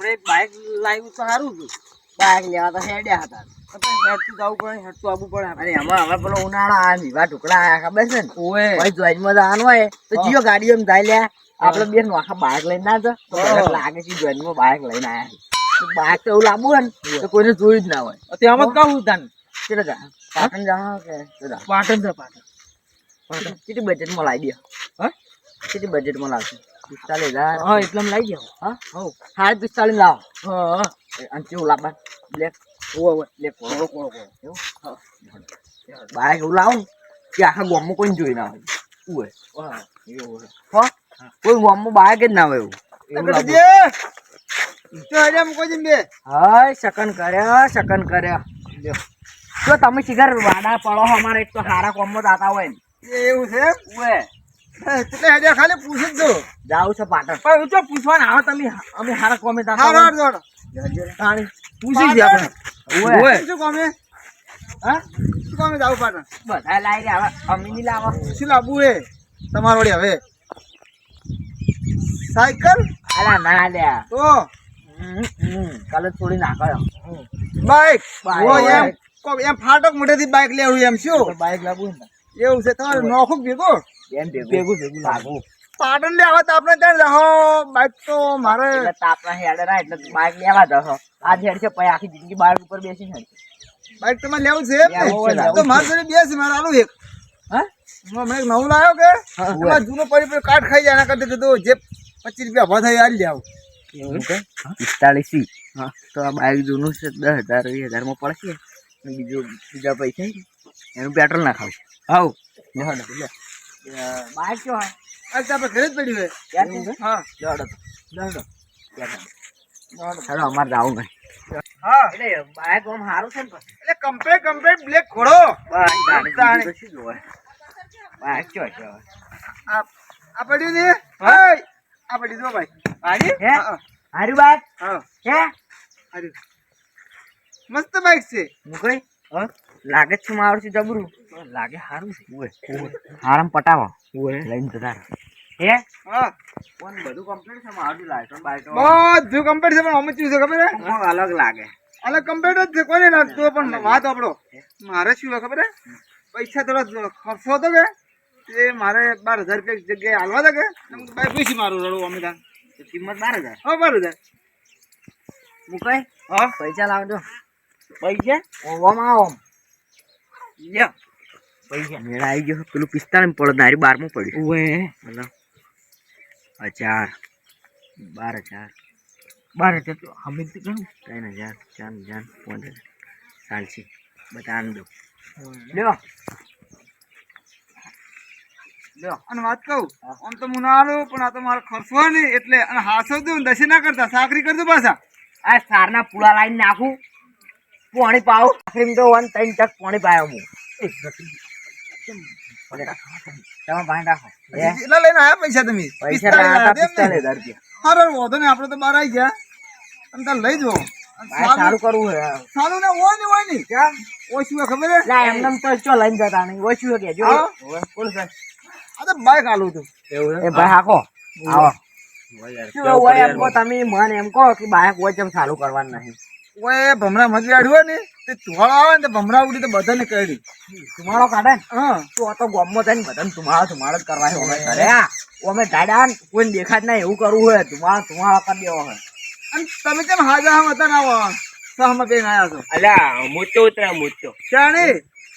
આપણે એક બાઇક લાવ્યું તો સારું હતું. બાઈક લેવા તો હેડ્યા હતા. હેડતું જવું પડે હેડતું આવવું પડે અને એમાં હવે પેલો ઉનાળા આ મીવા ઢોકળા આયા ખબર છે ને? ઓવે. ભાઈ જોઈનમાં જવાનું હોય. તો જીઓ ગાડી એમ જાય લ્યા. આપણે બે નોખા બાઈક લઈને ના તો લાગે છે જોઈનમાં બાઇક લઈને આયા બાઇક તો એવું લાંબુ હોય ને તો કોઈને જોયું જ ના હોય. ત્યાં જ કહું તને કેટલા જા? પાટણ જા કે પાટણ કેટલી બજેટમાં લાવી દે? હા? કેટલી બજેટમાં લાવશે? પિસ્તાલીસ હજાર હા એટલામાં લઈ જાઓ હા હવ સાડી પિસ્તાલીસ લાવો હા અને કેવું લાવવા બ્લેક ઓવે ઓવે બ્લેક કોળો કોળો કોળો એવું બાઈક એવું લાવું કે આખા ગામમાં કોઈ જોઈ ના હોય શું હોય હા એવું હોય. હો કોઈ ગામમાં બાઈક જ ના હોય એવું એવું લાવવું. હાય શકન કર્યા શકન કર્યા લ્યો. જો તમે શિખર વાડા પડો છો અમારે એક તો સારા કોમમાં જાતા હોય ને એવું છે ઉએ એટલે હજાર ખાલી પૂછી જ દો. જાવું છે પાટણ. પણ જો પૂછવાના? આવો તમે અમે હારા કોમે હારો. હારો. પૂછી જ આપણે. ઉએ શું કામે? હા? શું કામે જાવ પાટણ? બધા લાવી રહ્યા હવે અમે નહીં લાવો શું લાવવું હે તમાર વળી હવે. સાયકલ? અલા ના લ્યા. તો. કાલે થોડી નાખો બાઈક? બાઈક. ઓ એમ. એમ ફાટક મોઢેથી બાઈક લેવું એમ શું? બાઈક લાવવું એવું છે તમારે નોખું ભેગો? બેન ભેગું. ભેગું લાગવું પાટણ લેવા તો આપણે ત્યાં રહો. બાઈક તો મારે તાપના હેડે ના એટલે બાઈક લેવા દો આ હેડ છે પછી આખી જિંદગી બાઈક ઉપર બેસી ને બાઈક તમારે લેવું છે તો મારે જોડે બેસી મારે આલું એક. હા? મેં નવું લાવ્યો કે. જૂનો પડી પડી કાટ ખાઈ જાય એના કરતા કીધું જે પચીસ રૂપિયા થાય લે જાવ એવું કે? હા. તો આ બાઈક જૂનું છે દસ હજાર વીસ હજારમાં પડશે. બીજું બીજા પૈસા એનું પેટ્રોલ ના ખાવશે હાવ બાઈક ક્યો હોય આ આપણે ઘરે જ પડી હોય ક્યાં હા. દોડો દોડો. ચાલો અમારે જાવું નહીં હા. એટલે બાઈક આમ સારું છે ને એટલે કમ્પ્લેટ કમ્પ્લેટ બ્લેક ખોડો બાઈક શું છે? આ આ પડ્યું ને? હા. આ પડ્યું જો ભાઈ. હે હારી હા, હારું બાઈક હા. હે? હારું. મસ્ત બાઈક છે. મુકઈ લાગે જ છે મારું છે જબરું. લાગે સારું છે. ઓય હારામ પટાવો. ઓય લઈને જતા હે? હા? કોણ બધું કમ્પ્લીટ છે મારું લાઈટ બાઈટો બધું કમ્પ્લીટ છે પણ અમે શું છે? ખબર હે અલગ લાગે. અલગ કમ્પ્લીટ જ છે કોને લાગતું પણ વાત આપણો. મારે શું ખબર હે પૈસા થોડા ખર્ચો હતો કે? એ મારે બાર હજાર રૂપિયા જગ્યાએ હાલવા હતા કે? ભાઈ પૂછી મારું રડું અમે ત્યાં તો કિંમત બાર હજાર? હા બાર હજાર. મુકઈ હા. પૈસા લાવજો. પૈસા? ઓમ આવો લ્યો પૈસા. મેળા આવી ગયો. પેલું પિસ્તાળીસ પડે નારી બારમું પડ્યું. ઓવે મતલબ હજાર. બાર હજાર બાર હજાર તો અમે તો ઘણું ત્રણ હજાર ચાર હજાર પાંચ હજાર ચાલશે. બધા આમ દો. લ્યો. લ્યો. અને વાત કહું આમ તો હું ના પણ આ તો મારે ખર્ચવા નહીં એટલે અને હાસો દઉં દશે ના કરતા સાકરી કરજો પાછા. આ સારના પૂળા લાઈન નાખું. પાણી પાવ. આખરી તો વન ત્રણ ટક પાણી પાયો હું. તમે. પાણી રાખો. એટલા લઈને પૈસા તમે? પૈસા? પિસ્તાલીસ રૂપિયા. હારો વાંધો આપણે તો બહાર આવી ગયા. તમે તાર લઈ જવો અને સારું કરવું હે. સારું ને હોય ને હોય ને. ક્યાં ઓછું ખબર હે ના એમને તો ચો લઈને જતા નહીં. ઓછું કે જો. આ તો બાઈક આલું હતું. એ ભાઈ હાકો. આવો. શું એવું કહો? તમે મને એમ કહો કે બાઈક હોય તેમ ચાલુ કરવાનું નહીં. ઓય ભમરા મજી આડ્યો ને તે ધોળા આવે ને ભમરા ઉડી તો બધાને કરી તમારો કાઢે ને? હા. તો આ તો ગોમમાં થઈને બધાને તમારો તમારો જ કરવા અમે કરે અમે દાડા કોઈને દેખાત ના એવું કરવું હોય તમારો તમારો કરી દેવો હોય. અને તમે કેમ હાજર હમ હતા ના આવો? સહમાં બેન આયા છો? અલ્યા મોટો ઉતરા મોટો ચાણે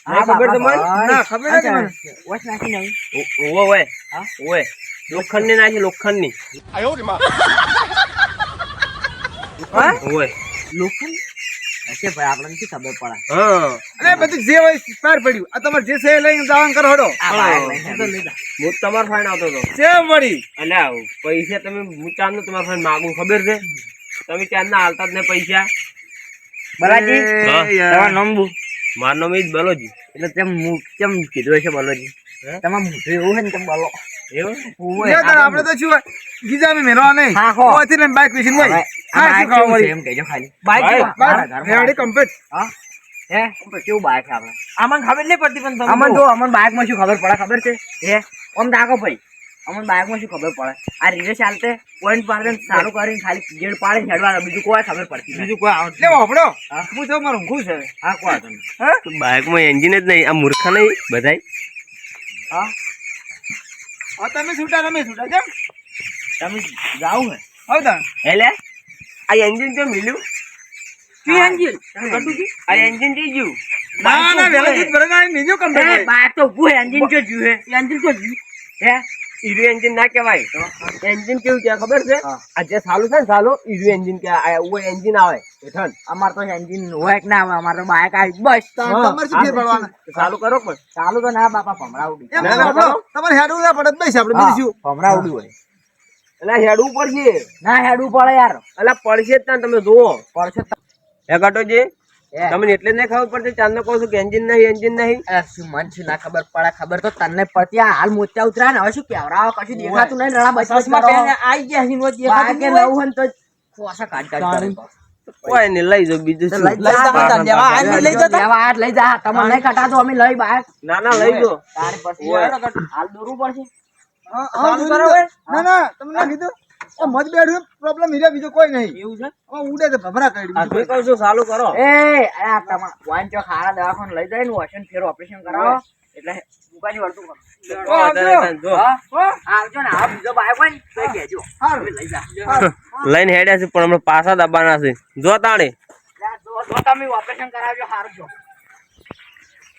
હા, ખબર બાપા, તમને? ના, ખબર નથી મને. વોચ નાખી નહીં ઓવે હા? લોખંડની નાખી લોખંડની હા? લોખંડ હશે ભાઈ આપણને શી ખબર પડે? હા. બધું જે હોય પાર પડ્યું. આ તમારે જે છે લઈને જવાનું કરો હડો. આ બાઈક લઈને તો લઈ જા. હું તમાર ફાઈન આવતો હતો. જે મળી અલ્યા પૈસા તમે હું ચાંદનું તમારા ફાઈન માગું ખબર છે? તમે ચાંદના હાલતા જ ને પૈસા? બલાજી. તમારું મારું નામ ઈ જ બલોજી. એટલે તેમ કેમ કીધું હશે બલોજી? તમારે મોઢું એવું હોય ને તેમ બોલો. એવું? ઓય, લે તાર આપણે તો શું ગીજા અમે મેળવા નહીં. હા, લઈને બાઈક વિશે હોય હા બાઈક શું કેવું ખાવા છે મળી એમ કહેજો ખાલી. બાઈક બાઈક બાઈક મારા ઘરમાં. રેડી કમ્પ્લીટ હા? હે? કેવું બાઈક છે આપણે આમાં ખબર નહીં પડતી પણ અમન જો અમન બાઈકમાં શું ખબર પડે? ખબર છે? હે? આમ દાખો ભાઈ. અમને બાઇકમાં શું ખબર પડે? આ રીલે ચાલતે પોઈન્ટ પાડે સારું કરીને ખાલી ગેડ પાડે ને બીજું કોઈ ખબર પડતી. બીજું કોઈ આવડે આપડો હું. તો મારું ઊંઘું છે. હા કોઈ નહીં. એન્જિન જ નહીં આ મૂર્ખા નહીં બધાય. હા? તમે છૂટા તમે છૂટા કેમ? તમે જાવ હે હવે તા. એટલે આ એન્જિન તો મિલ્યું કી એન્જિન તમે કી આ એન્જિન જી ગયું ના ના વેલા જીત ભરે ના બીજું કમ એ બાઇક તો હે, engine જો જ્યું હે. એન્જિન તો જ્યું. હે? ઈરું એન્જિન ના કહેવાય. એન્જિન કેવું કહેવાય ખબર છે? આ જે સાલું છે ને સાલું ઈરું એન્જિન કે ઓ એન્જિન આવે. હેઠળ. અમાર તો એન્જિન હોય કે ના આવે અમાર તો બાઇક આવી બસ. તમારે શું ફેર પડવાના? સાલું કરો પણ. સાલું તો ના બાપા ના, હોભળો તમારે હેડવું ના પડે તો આપણે બીજું શું? ભમરાવડી હોય. એટલે હેડવું પડશે. ના હેડવું પડે યાર. એટલે પડશે જ ત્યાં તમે જુઓ. પડશે હે કાટોજી? એ. તમને એટલે નહીં ખબર પડતી ચાંદ કહું છું કે એન્જિન નહીં એન્જિન નહીં. શું મન શું ના ખબર પડે ખબર તો તને પડતી. આ હાલ મોચા ઉતરા ને હવે શું કેવરાવો કશું દેખાતું નહીં રણા બસ કરો. આઈ ગયા હિનો કે નવું હન તો ખોસા કાઢ કાઢ કોઈ ને લઈ જાઓ બીજું શું? લઈ જા લઈ જતા? દેવા આજ લઈ જા તમે નહીં કટાતો અમે લઈ બાર. ના ના લઈ જો તારે પછી હાલ દોરવું પડશે. હા, હા. ના ના તમને કીધું. મત બેઠું પ્રોબ્લેમ હીરે બીજો કોઈ નહીં. એવું છે? ઉડે તો ભભરા કરી આ કોઈ કહું છું ચાલુ કરો. એ આ તમા વાન ચો ખારા દવાખાન લઈ જાય ને વોશન ફેરો ઓપરેશન કરાવો. એટલે મુકાજી વર્તું કરો ઓ, તારે હા? આવજો. ને. આ બીજો બાઈક હોય તો કહેજો. લઈ જા. લઈને હેડ્યા છે પણ હમણાં પાછા દબાના છે. જો તાણે. જો જો તમે ઓપરેશન કરાવજો હારું છો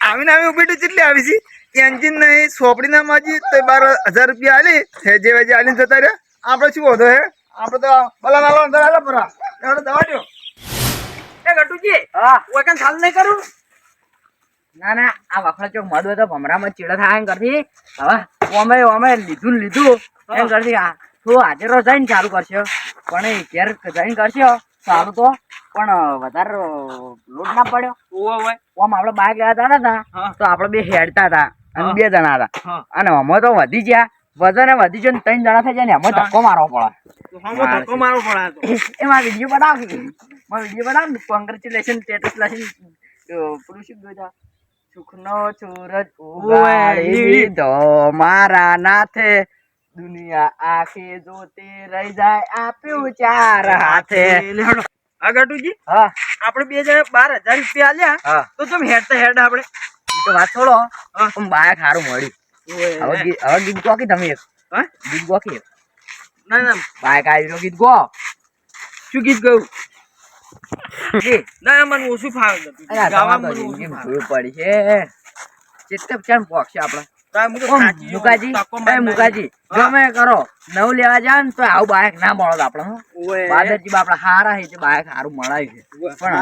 આવીને આવી ઊભી તો કેટલી આવી છે? એન્જિન નહીં સોપડી ના માજી તો બાર હજાર રૂપિયા આલી. જે વેજે આલીને જતા રહ્યા. આપણે શું વધો હે? આપણે તો ભલા નાલો અંદર આલો પરા એવડે દવા દો. એ ગટુજી હા. કોઈ કન ખાલ નહીં કરું? ના ના આ વખત ચોક મડવે તો ભમરામાં ચીડા થાય એમ કરતી. હવે ઓમે ઓમે લીધું લીધું. એમ કરતી આ તો આજે રોજ જઈને ચાલુ કરશે. પણ ઘેર જઈને કરશે સારું તો. પણ વધારે લોડ ના પડ્યો. ઓમ આપણે બાઇક લેવા હતા ને તો આપણે બે હેડતા હતા. અને બે જણા હતા. અને અમે તો વધી ગયા. વજન વધી ગયો ત્રણ જણા થઈ જાય ને એમાં ધક્કો મારવો પડે. તો ધક્કો મારવો પડે તો. એમાં વીડિયો બનાવમાં વીડિયો બનાવ ને કોંગ્રેચ્યુલેશન સ્ટેટસ લખીને પેલું શું કહ્યું સુખનો સૂરજ ઉગાડી મારા નાથે દુનિયા આખી જોતી રહી જાય. આપ્યું ચાર હાથે. આ ગાટુજી હા આપણે બે હજાર બાર હજાર રૂપિયા આલ્યા. તો તમે હેડ આપણે. ઈ તો વાત છોડો પણ બાયક સારું મળ્યું. હવે હવે ગીત ગો કે તમે એક? હા? ગીત ગો કે. ના ના. બાયક આવી ગીત ગો. શું ગીત ગયું. ના મને ઓછું ફાવે તો જિંદગી ભૂલ પડી છે. ચેટક ચાણ પોકશે આપણે? ઓમ મુકાજી. મુકાજી ગમે કરો નવ લેવા જાય ને તો આવું બાયક ના મળો આપણે. બાદરજી બાપડા હારા છે બાયક સારું મળાય છે. પણ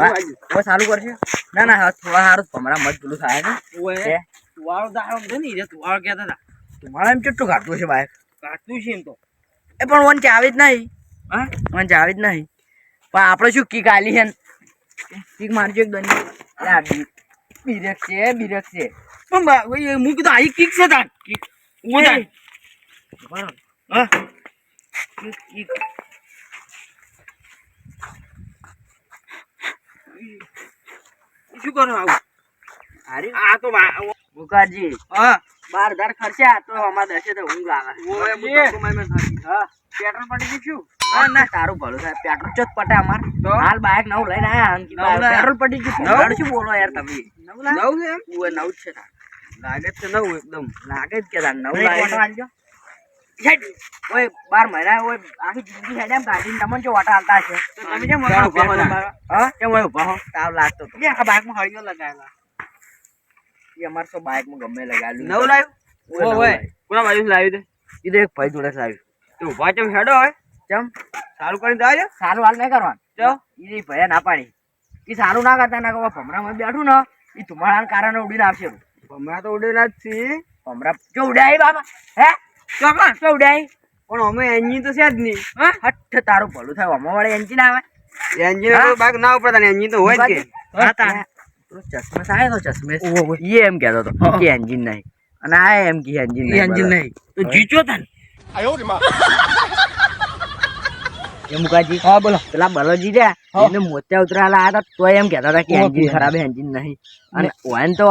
હવે સારું કરશે? ના ના હા થોડા સારું તમારા મત પેલું થાય ને? તુવાળો દાડો છે ને ઈ તુવાળો કહેતા હતા. તમારા એમ કેટલું કાઢતું છે બાઈક કાઢતું છે એમ તો. એ પણ વન ચાવી જ નહીં. હા? વન ચાવી જ નહીં. પણ આપણે શું કીક આલી છે? કીક મારજો એક દંડી બીરક છે બીરક છે. પણ હું કીધું આ કિક છે તાર. કિક. હું તાન હા? કીક. કિક શું કરો આવું? અરે આ તો મુકાજી હા. બાર હજાર ખર્ચા તો અમાર દસે તો ઊંઘ આવે. હું પેટ્રોલ પડી ગયું ના ના તારું ભલું થાય. પેટ્રોલ ચોથ પટે અમાર. હાલ બાઇક નવું લઈને આયા અંકી પેટ્રોલ પટી ગયું નવું? શું બોલો યાર તમે? નવું નવું નવું છે. લાગે છે નવું એકદમ. લાગે જ કે નવું લાગે હેડ. ઓય બાર મહિના ઓય આખી જિંદગી હેડ એમ કાઢીને તમને જો ઓટા હાલતા છે તમે કેમ ચાલો, ઊભા હો? હા? કેમ ઓય ઊભા હો? તાવ લાગતો તો. બે આખા બાઇકમાં હળીઓ લગાવેલા એ અમાર તો બાઈકમાં ગમે લગાવેલું નવું લાવ્યું ઓય, ઓય કોના બાજુ લાવ્યું તે? ઈ તો ભાઈ જોડે લાવ્યું. તો ઊભા ચમ હેડો હોય ચમ સારું કરીને દાજો સારું હાલ નહીં કરવાનું. તો ઈ ભયા ના પાડી. ઈ સારું ના કરતા ના કહો ભમરામાં બેઠું ને. ઈ તમારા કારણે ઉડીને આવશે. ભમરા તો ઉડેલા જ છે. ભમરા જો ઉડાય બાબા હે? ચોકન તો ઉડાય પણ અમે એન્જિન તો છે જ નહીં. હા? હઠ તારું ભલું થાય અમો વાળે એન્જિન આવે? એન્જિન હા? ના ઉપર એન્જિન તો હોય જ કે. આયો ચશ્મેશ ઈ એમ કહેતો હતો કે એન્જિન નહીં. અને આ એમ કે એન્જિન નહીં એન્જિન. નહીં. તો જીચો તન? એ મુકાજી. હા બોલો. પેલા બલોજી રે એને મોતિયા ઉતરાયેલા હતા તોય એમ કહેતા હતા કે એન્જિન ખરાબ એન્જિન નહીં. અને ઓન તો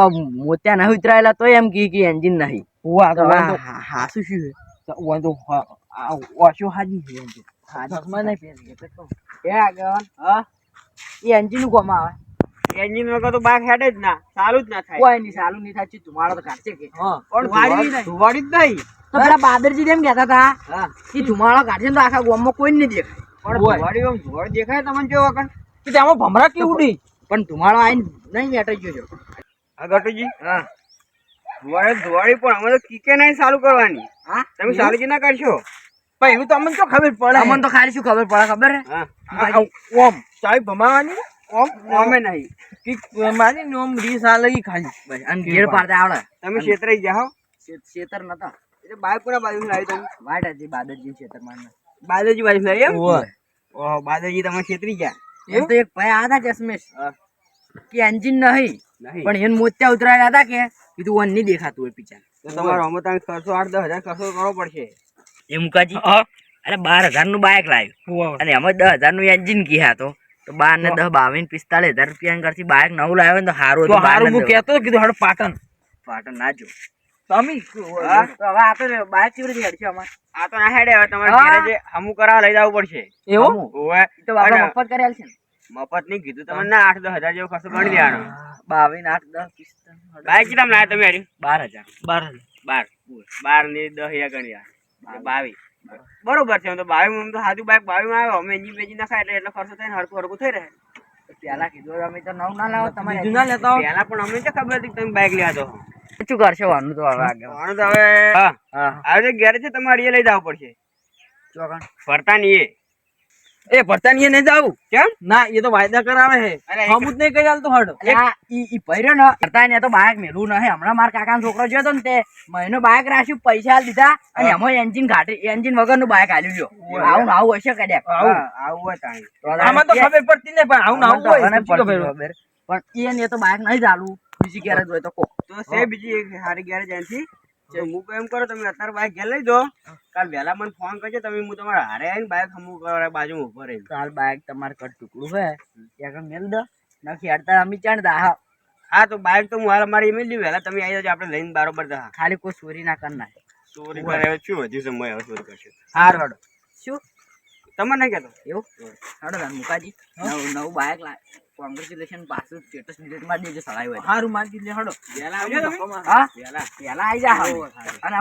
મોતિયા નહીં ઉતરાયેલા તો એમ કહે કે એન્જિન નહીં. તો હાસુ શું છે? ઓન તો ઓછો હાજી છે એન્જિન કે. નહીં. એ આગળ. હા? એ એન્જિન કોમ આવે? એન્જિન વગર તો બાઇક હેડે જ ના ચાલુ જ ના થાય. કોઈ નહીં સારું નહીં થાય ધુમાડો તો કાઢશે કે. પણ ધુવાડી જ નહીં. તો પેલા બાદરજી એમ કહેતા હતા હા. કે ધુમાડો કાઢશે ને તો આખા ગામમાં કોઈ નહીં દેખાય. પણ હોય. ધુવાડી દેખાય તમને જો વગર કે તેમાં ભમરા કેવું નહીં? પણ ધુમાડો આવીને નહીં બેઠો ગયો હા ગટુજી? હા. ધુવાડી ધુવાડી પણ અમે તો કીકે નહીં ચાલુ કરવાની. હા? તમે ચાલુ જ ના કરશો? પણ એવું તો અમને તો ખબર પડે? અમને તો ખાલી શું ખબર પડે ખબર? હે. ઓમ ચાવી ભમાવાની? ઓમ અમે નહીં. કે મારી નોમ રીસ આ લઈ ખાલી. બસ અને ઘેર પાડતા આવડે. તમે છેતરાઈ જાઓ શેતર નતા. એટલે બાઇક પૂરા બાજુ લાવી તમે વાટ હતી બાદરજી શેતરમાં બાદરજી બાજુ લાવી એમ? ઓહો બાદરજી તમે છેતરી ગયા. એમ? તો એક ભાઈ હતા ચશ્મેશ. કે એન્જિન નહીં. નહીં. પણ એને મોત્યા ઉતરાયા હતા કે કીધું વન નહીં દેખાતું હોય પિક્ચર. તો તમારો અમે તમે ખર્ચો આઠ દસ હજાર ખર્ચો કરવો પડશે. એ મુકાજી અરે બાર હજારનું બાઇક લાવ્યું અને અમે દસ હજારનું એન્જિન કીધા તો. તો બાર ને દસ બાવીસ પિસ્તાલીસ હજાર રૂપિયા કરતી બાઇક નવું લાવ્યો ને તો સારું હતું ને દસ. કીધું હડ પાટણ. પાટણ ના જો. તમે હવે. આ તો બાઇક કેવી રીતે હેડશે અમારે આ તો ના હેડે હવે તમારે હા. ઘેરે જે લઈ જવું પડશે. એવું? ઓવે. તો આપણે મફત કરેલ છે મફત નહીં કીધું તમે ના આઠ દસ હજાર જેવો ખર્ચો ગણી દેવાનો. બાવીસ આઠ દસ પિસ્તાલીસ બાઈક કેટલા લાયા તમે હારી બાર હજાર. બાર બાર. બારની દસ હજાર ગણી દેવાના. બાવીસ. બરોબર છે તો બાવીસ તો સાચું બાઈક બાવીસમાં આવ્યો અમે એન્જિન બેન્જિન નાખાય એટલે એટલો ખર્ચો થઈને હરકું હરકું થઈ રહે. પેલા કીધું અમે તો નવ ના લાવો તમારે બીજું ના લેતા પેલા પહેલા પણ અમને ક્યાં ખબર હતી તમે બાઈક લેવા તો શું કરશો? વાનું તો હવે આગળ. વાનું તો હવે હા હા. આજે ઘેરે છે તમારે એ લઈ જવું પડશે. ચોકણ. ફરતા નહીં એ. એ ભરતાનીએ નહીં જાવ. કેમ? ના એ તો વાયદા કરાવે હે હમ નહીં કઈ હાલતો હડ. ઈ ઈ ભર્યો ને કરતા તો બાયક મેલું નહીં હમણાં મારા કાકાનો છોકરો જોયો તો ને તે મહિનો બાયક રાખ્યું પૈસા દીધા અને એમાં એન્જિન ઘાટી એન્જિન વગરનું બાઇક હાલ્યું જો આવું આવું હશે કદાચ આવું. આવું હોય તાણી. આમાં તો ખબર પડતી ને પણ આવું આવું હોય. પણ એ ને તો બાયક નહીં ચાલુ બીજી ગેરેજ હોય તો કો તો છે બીજી એક સારી ગેરેજ જે હું એમ કરો તમે અત્યારે બાઈક ઘેર લઈ દો કાલ વહેલા મને ફોન કરજો તમે હું તમારા હારે આવીને બાઈક હમું બાજુ ઊભો રહી કાલ તમારે કટ ટુકડું હોય ત્યાં મેલ દો. નખી અત્યારે અમે ચાણતા હા. હા તો બાઈક તો હું હાલ મારી email લી વહેલા તમે આવી જજો આપણે લઈને બરોબર દા. ખાલી કોઈ ચોરી ના કર નાખે. ચોરી કરે શું હજુ સમય હવે ચોરી કરશે? હાર હડો શું? તમે નહીં કહેતો? એવું? હડો મુકાજી. નવું નવું બાઈક લા કોંગ્રેચ્યુલેશન પાછું સ્ટેટસ ડિલીટ મારી દેજો સળાઈ હોય. હારું માનતી લે હડો. આવજો હા? પેલા આવી જા હવે. અને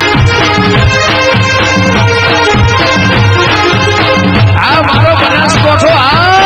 આ મારો બનાસકોઠો આ